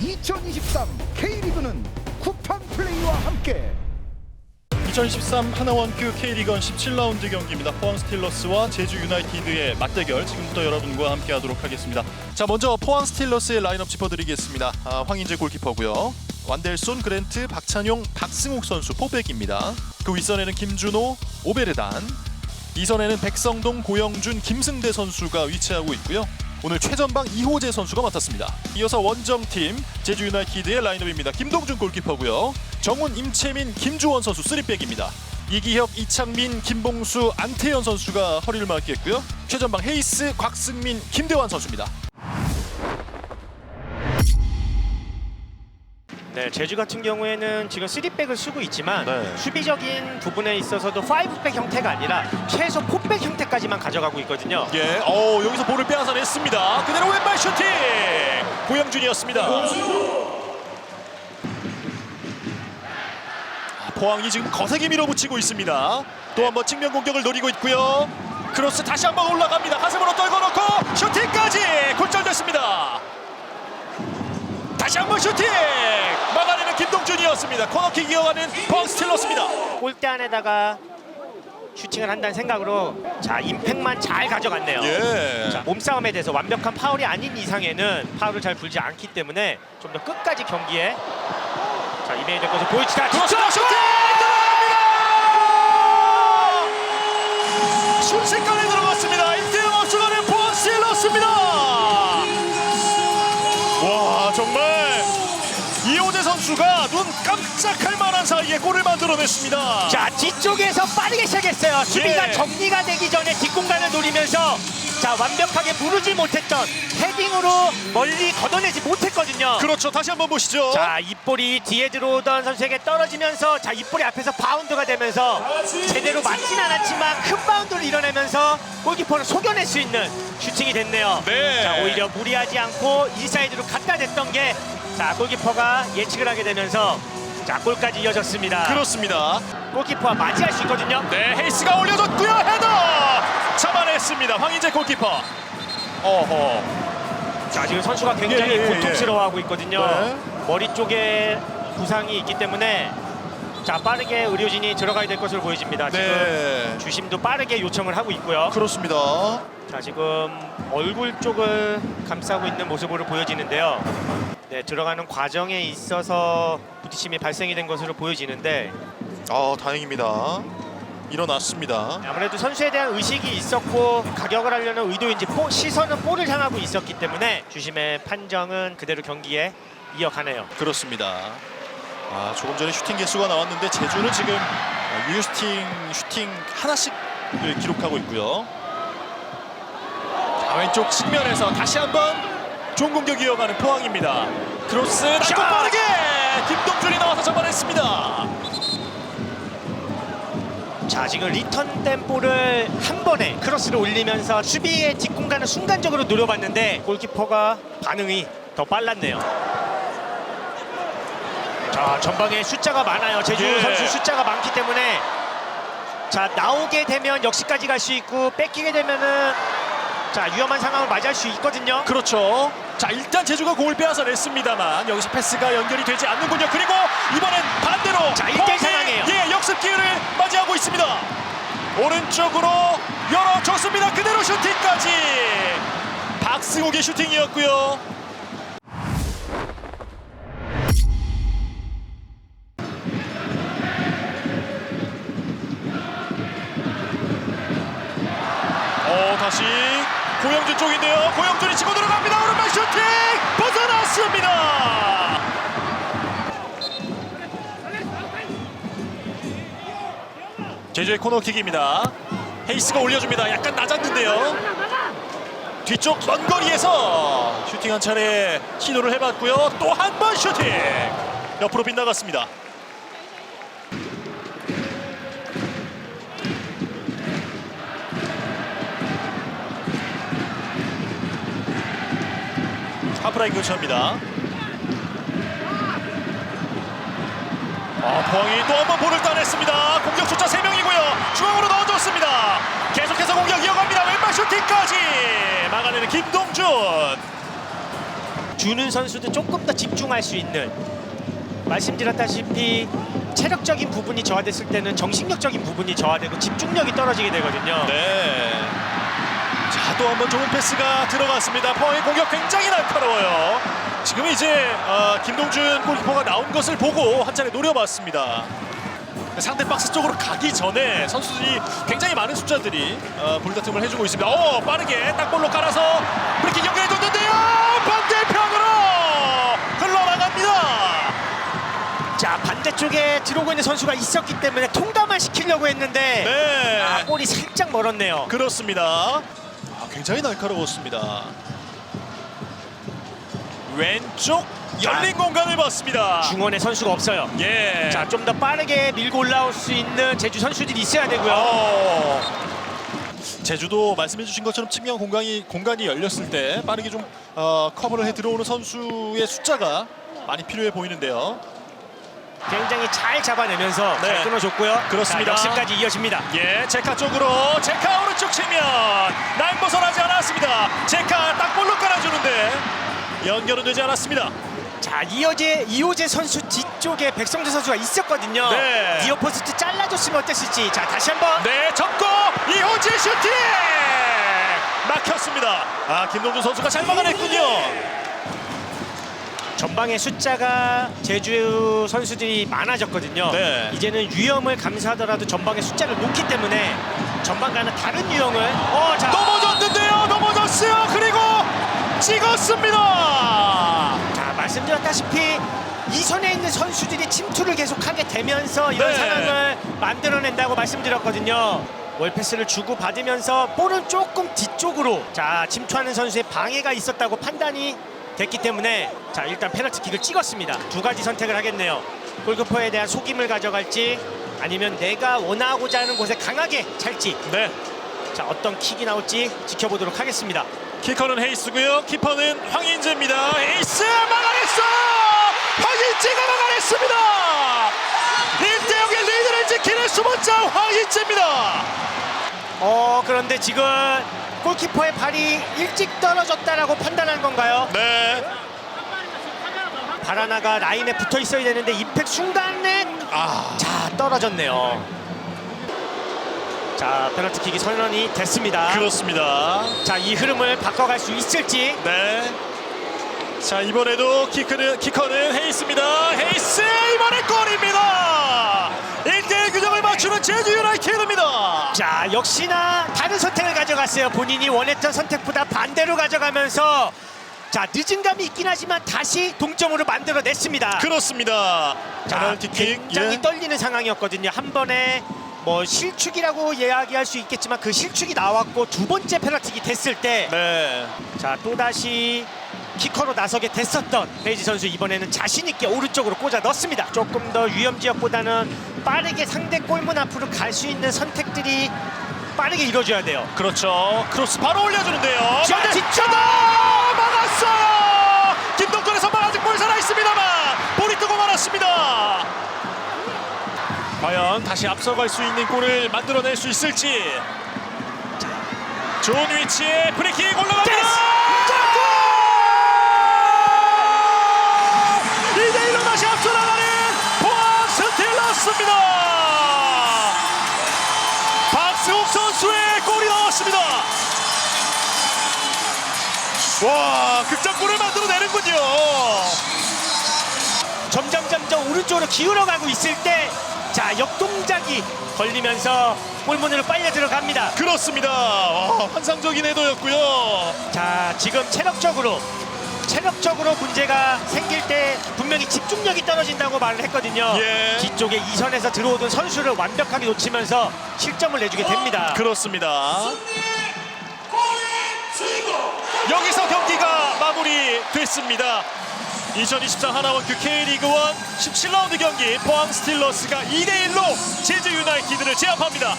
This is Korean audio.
2023 K리그는 쿠팡 플레이와 함께 2023 하나원큐 K리건 17라운드 경기입니다. 포항 스틸러스와 제주 유나이티드의 맞대결 지금부터 여러분과 함께 하도록 하겠습니다. 자, 먼저 포항 스틸러스의 라인업 짚어드리겠습니다. 아, 황인재 골키퍼고요. 완델손, 그랜트, 박찬용, 박승욱 선수 포백입니다. 그 윗선에는 김준호, 오베르단, 이선에는 백성동, 고영준, 김승대 선수가 위치하고 있고요. 오늘 최전방 이호재 선수가 맡았습니다. 이어서 원정팀 제주 유나이티드의 라인업입니다. 김동준 골키퍼고요. 정훈, 임채민, 김주원 선수 3백입니다. 이기혁, 이창민, 김봉수, 안태현 선수가 허리를 맡겠고요. 최전방 헤이스, 곽승민, 김대환 선수입니다. 네, 제주 같은 경우에는 지금 3백을 쓰고 있지만 네. 수비적인 부분에 있어서도 5백 형태가 아니라 최소 4백 형태까지만 가져가고 있거든요. 예, 어 여기서 볼을 빼앗아냈습니다. 그대로 왼발 슈팅! 고영준이었습니다. 아, 포항이 지금 거세게 밀어붙이고 있습니다. 또 한번 측면 공격을 노리고 있고요. 크로스 다시 한번 올라갑니다. 가슴으로 떨궈놓고 슈팅까지 골절됐습니다. 다시 한 번 슈팅! 막아내는 김동준이었습니다. 코너킥 이어가는 포항 스틸러스입니다. 골대 안에다가 슈팅을 한다는 생각으로 자 임팩만 잘 가져갔네요. 예. 자, 몸싸움에 대해서 완벽한 파울이 아닌 이상에는 파울을 잘 불지 않기 때문에 좀 더 끝까지 경기에 자 임해야 될 것을 보여주다. 슈팅 선수가 눈 깜짝할 만한 사이에 골을 만들어냈습니다. 자 뒤쪽에서 빠르게 시작했어요. 수비가 예. 정리가 되기 전에 뒷공간을 노리면서 자 완벽하게 무르지 못했던 헤딩으로 멀리 걷어내지 못했거든요. 그렇죠. 다시 한번 보시죠. 자 입볼이 뒤에 들어오던 선수에게 떨어지면서 자 입볼이 앞에서 바운드가 되면서 제대로 맞진 않았지만 큰 바운드를 이뤄내면서 골키퍼를 속여낼 수 있는 슈팅이 됐네요. 네. 자 오히려 무리하지 않고 인사이드로 갖다 댔던 게 자 골키퍼가 예측을 하게 되면서 자 골까지 이어졌습니다. 그렇습니다. 골키퍼와 맞이할 수 있거든요. 네, 헤이스가 올려줬고요. 헤더 잡아냈습니다. 황인재 골키퍼. 어허. 자 지금 선수가 굉장히 예, 예, 예, 고통스러워하고 있거든요. 네. 머리 쪽에 부상이 있기 때문에 자 빠르게 의료진이 들어가야 될 것으로 보여집니다. 지금 네. 주심도 빠르게 요청을 하고 있고요. 그렇습니다. 자 지금 얼굴 쪽을 감싸고 있는 모습으로 보여지는데요. 네 들어가는 과정에 있어서 부딪힘이 발생이 된 것으로 보여지는데 아, 다행입니다. 일어났습니다. 아무래도 선수에 대한 의식이 있었고 가격을 하려는 의도인지 포- 시선은 볼을 향하고 있었기 때문에 주심의 판정은 그대로 경기에 이어가네요. 그렇습니다. 아, 조금 전에 슈팅 개수가 나왔는데 제주는 지금 아, 유효 슈팅 슈팅 하나씩 기록하고 있고요. 자, 왼쪽 측면에서 다시 한번 좋은 공격 이어가는 포항입니다. 크로스 자! 빠르게 김동준이 나와서 잡아냈습니다. 자 지금 리턴 템포를 한 번에 크로스를 올리면서 수비의 뒷공간을 순간적으로 노려봤는데 골키퍼가 반응이 더 빨랐네요. 자 전방에 숫자가 많아요. 제주 예. 선수 숫자가 많기 때문에 자 나오게 되면 역시까지 갈 수 있고 뺏기게 되면은 자 위험한 상황을 맞이할 수 있거든요. 그렇죠. 자 일단 제주가 공을 빼앗아 냈습니다만 여기서 패스가 연결이 되지 않는군요. 그리고 이번엔 반대로 자, 1대1 포항이, 상황이에요. 예 역습 기회를 맞이하고 있습니다. 오른쪽으로 열어줬습니다. 그대로 슈팅까지 박승욱의 슈팅이었고요. 어 다시 고영준 쪽인데요. 고영준이 치고 들어갑니다. 오른발 슈팅 벗어났습니다. 제주의 코너킥입니다. 헤이스가 올려줍니다. 약간 낮았는데요. 뒤쪽 먼 거리에서 슈팅 한 차례 시도를 해봤고요. 또 한 번 슈팅 옆으로 빗나갔습니다. 하프라인 교체합니다. 아, 포항이 또 한 번 볼을 따냈습니다. 공격 숫자 3명이고요. 중앙으로 넣어줬습니다. 계속해서 공격 이어갑니다. 왼발 슈팅까지 막아내는 김동준. 주는 선수도 조금 더 집중할 수 있는 말씀드렸다시피 체력적인 부분이 저하됐을 때는 정신력적인 부분이 저하되고 집중력이 떨어지게 되거든요. 네. 자, 또 한 번 좋은 패스가 들어갔습니다. 포항의 공격 굉장히 날카로워요. 지금 이제 어, 김동준 골키퍼가 나온 것을 보고 한 차례 노려봤습니다. 상대 박스 쪽으로 가기 전에 선수들이 굉장히 많은 숫자들이 어, 볼다툼을 해주고 있습니다. 오, 빠르게 딱볼로 깔아서 브리킹 연결해줬는데요. 반대편으로 흘러나갑니다. 자 반대쪽에 들어오고 있는 선수가 있었기 때문에 통감을 시키려고 했는데 네. 아, 볼이 살짝 멀었네요. 그렇습니다. 아, 굉장히 날카로웠습니다. 왼쪽 열린 공간을 봤습니다. 중원에 선수가 없어요. 예. 자 좀 더 빠르게 밀고 올라올 수 있는 제주 선수들이 있어야 되고요. 어. 제주도 말씀해주신 것처럼 측면 공간이 공간이 열렸을 때 빠르게 좀 어, 커버를 해 들어오는 선수의 숫자가 많이 필요해 보이는데요. 굉장히 잘 잡아내면서 네. 잘 끊어줬고요. 그렇습니다. 자, 역습까지 이어집니다. 예, 제카 쪽으로 제카 오른쪽 측면 라인 벗어나지 않았습니다. 제카 연결은 되지 않았습니다. 자 이호재 이호재 선수 뒤쪽에 백성재 선수가 있었거든요. 네. 니어 포스트 잘라줬으면 어땠을지. 자 다시 한번. 네, 접고 이호재 슈팅 막혔습니다. 아, 김동준 선수가 잘 막아냈군요. 전방의 숫자가 제주 선수들이 많아졌거든요. 네. 이제는 유형을 감수하더라도 전방의 숫자를 놓기 때문에 전방과는 다른 유형을 어, 자, 넘어졌는데요, 넘어졌어요. 그리고 찍었습니다. 자 말씀드렸다시피 이 선에 있는 선수들이 침투를 계속하게 되면서 이런 네. 상황을 만들어낸다고 말씀드렸거든요. 월패스를 주고 받으면서 볼은 조금 뒤쪽으로 자 침투하는 선수의 방해가 있었다고 판단이 됐기 때문에 자 일단 페널티킥을 찍었습니다. 두 가지 선택을 하겠네요. 골키퍼에 대한 속임을 가져갈지 아니면 내가 원하고자 하는 곳에 강하게 찰지 네, 자 어떤 킥이 나올지 지켜보도록 하겠습니다. 키커는 헤이스고요. 키퍼는 황인재입니다. 헤이스 막아냈어. 황인재가 막아냈습니다. 1대 0의 리드를 지키는 수문자 황인재입니다. 어 그런데 지금 골키퍼의 발이 일찍 떨어졌다라고 판단한 건가요? 네, 바라나가 라인에 붙어 있어야 되는데 임팩 순간에 아, 자 떨어졌네요. 자 페널티킥이 선언이 됐습니다. 그렇습니다. 자 이 흐름을 바꿔갈 수 있을지 네. 자 이번에도 키크는 키커는 헤이스입니다. 헤이스 이번에 골입니다. 1대1 규정을 맞추는 제주 유나이티드입니다. 자 역시나 다른 선택을 가져갔어요. 본인이 원했던 선택보다 반대로 가져가면서 자 늦은 감이 있긴 하지만 다시 동점으로 만들어냈습니다. 그렇습니다. 자, 페널티킥 굉장히 예. 떨리는 상황이었거든요. 한 번에 뭐 실축이라고 이야기할 수 있겠지만 그 실축이 나왔고 두 번째 페널티킥이 됐을 때 네. 자 또다시 키커로 나서게 됐었던 베이지 선수 이번에는 자신 있게 오른쪽으로 꽂아 넣습니다. 조금 더 위험 지역보다는 빠르게 상대 골문 앞으로 갈 수 있는 선택들이 빠르게 이루어져야 돼요. 그렇죠. 크로스 바로 올려주는데요. 뒷점! 아, 막았어요. 선방 아직 볼 살아 있습니다만 볼이 뜨고 말았습니다. 과연 다시 앞서갈 수 있는 골을 만들어낼 수 있을지. 좋은 위치에 프리킥 올라갑니다. 됐어! 골! 2대1로 다시 앞서 나가는 포항 스틸러스입니다. 박승욱 선수의 골이 나왔습니다. 와 극장골을 만들어내는군요. 점점 점점 오른쪽으로 기울어가고 있을 때 자 역동작이 걸리면서 골문으로 빨려 들어갑니다. 그렇습니다. 와, 환상적인 해도였고요. 자 지금 체력적으로 체력적으로 문제가 생길 때 분명히 집중력이 떨어진다고 말을 했거든요. 예. 뒤쪽에 이선에서 들어오던 선수를 완벽하게 놓치면서 실점을 내주게 됩니다. 그렇습니다. 여기서 경기가 마무리됐습니다. 2023 하나원큐 K리그1 17라운드 경기 포항 스틸러스가 2대1로 제주 유나이티드를 제압합니다.